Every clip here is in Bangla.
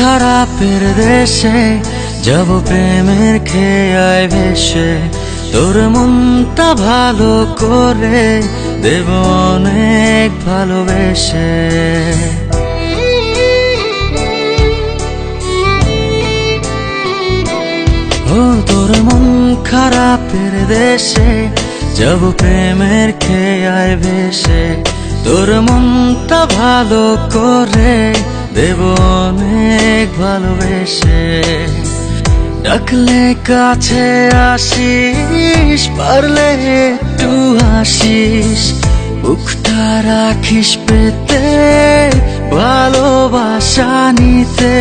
খারাপের দেশে যাব প্রেমের খেয়ায় ভেসে। তোর মনটা ভালো করে দেব অনেক ভালোবেসে। ও, তোর মন খারাপের দেশে যাব প্রেমের খেয়ায় ভেসে। তোর মনটা ভালো করে দেব অনেক ভালোবেসে। ডাকলে কাছে আসিস, পারলে একটু হাসিস। বুকটা রাখিস পেতে, ভালোবাসা নিতে।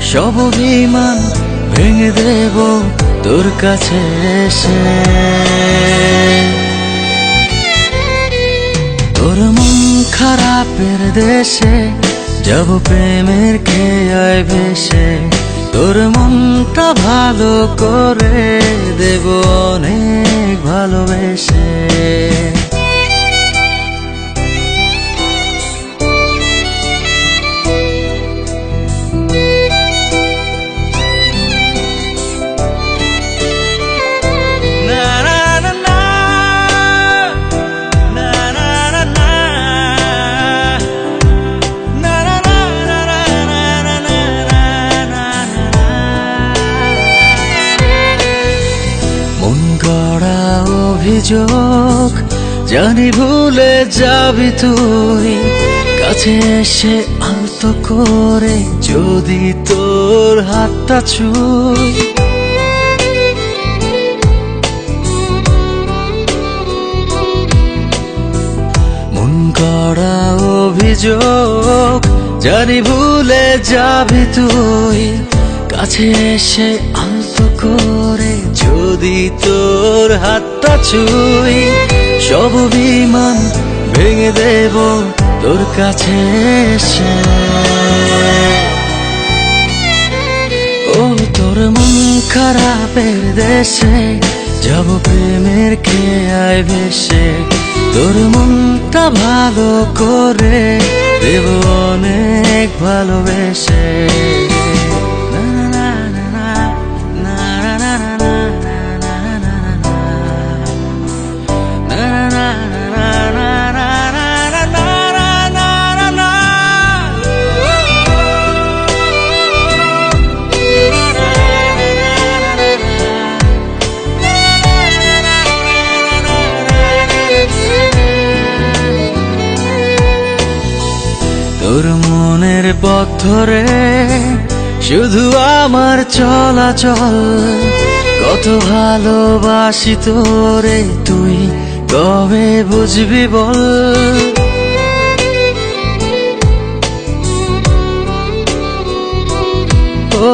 সব বিমান ভেঙে দেব তোর কাছে এসে। তোর মন খারাপের দেশে যাব প্রেমের খেয়ায় ভেসে তোর মনটা ভালো করে দেব অনেক ভালোবেসে অভিযোগ, জানি ভুলে যাবি তুই। কাছে এসে আলতো করে যদি তোর হাতটা ছুই। মন করা অভিযোগ, জানি ভুলে যাবি তুই। কাছে এসে আলতো করে যদি তোর হাতটা ছুই, সব বিমান ভেঙে দেব তোর কাছে এসে। ও তোর মন খারাপের দেশে যাব প্রেমের খেয়ায় ভেসে। তোর মনটা ভালো করে দেব অনেক ভালোবেসে। মনের পথ ধরে শুধু আমার চলাচল। কত ভালোবাসি তোরে, তুই কবে বুঝবি বল? ও,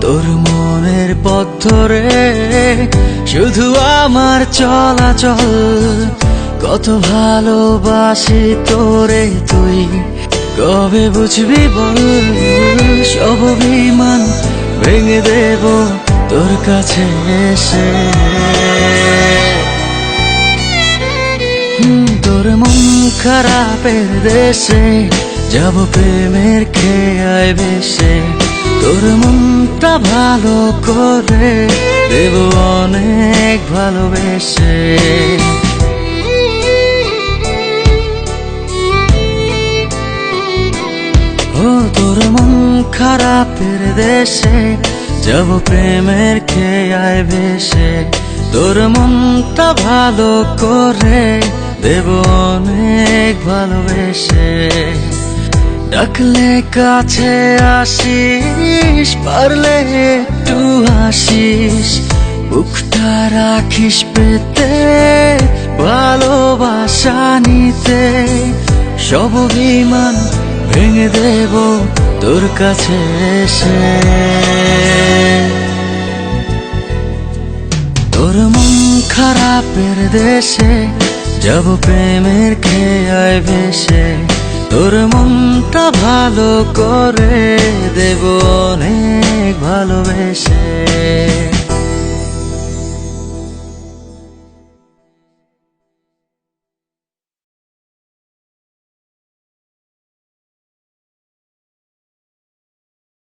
তোর মনের পথ ধরে শুধু আমার চলাচল। কত ভালোবাসি তোরে, তুই কবে বুঝবি বল? সব বিমান ভেঙে দেব তোর কাছে এসে। তোর মন খারাপের দেশে যাব প্রেমের খেয়ায় ভেসে। তোর মনটা ভালো করে দেব অনেক ভালোবেসে। তোর মন খারাপের দেশে, যাব প্রেমের খেয়ায় ভেসে। তোর মনটা ভালো করে দেব অনেক ভালোবেসে। ডাকলে কাছে আসিস, পারলে একটু আসিস বুকটা রাখিস পেতে, ভালোবাসা নিতে। সব বিমান ভেঙে দেব তোর কাছে এসে। তোর মন খারাপের দেশে যাব প্রেমের খেয়ায় ভেসে। তোর মনটা ভালো করে দেব অনেক ভালোবেসে।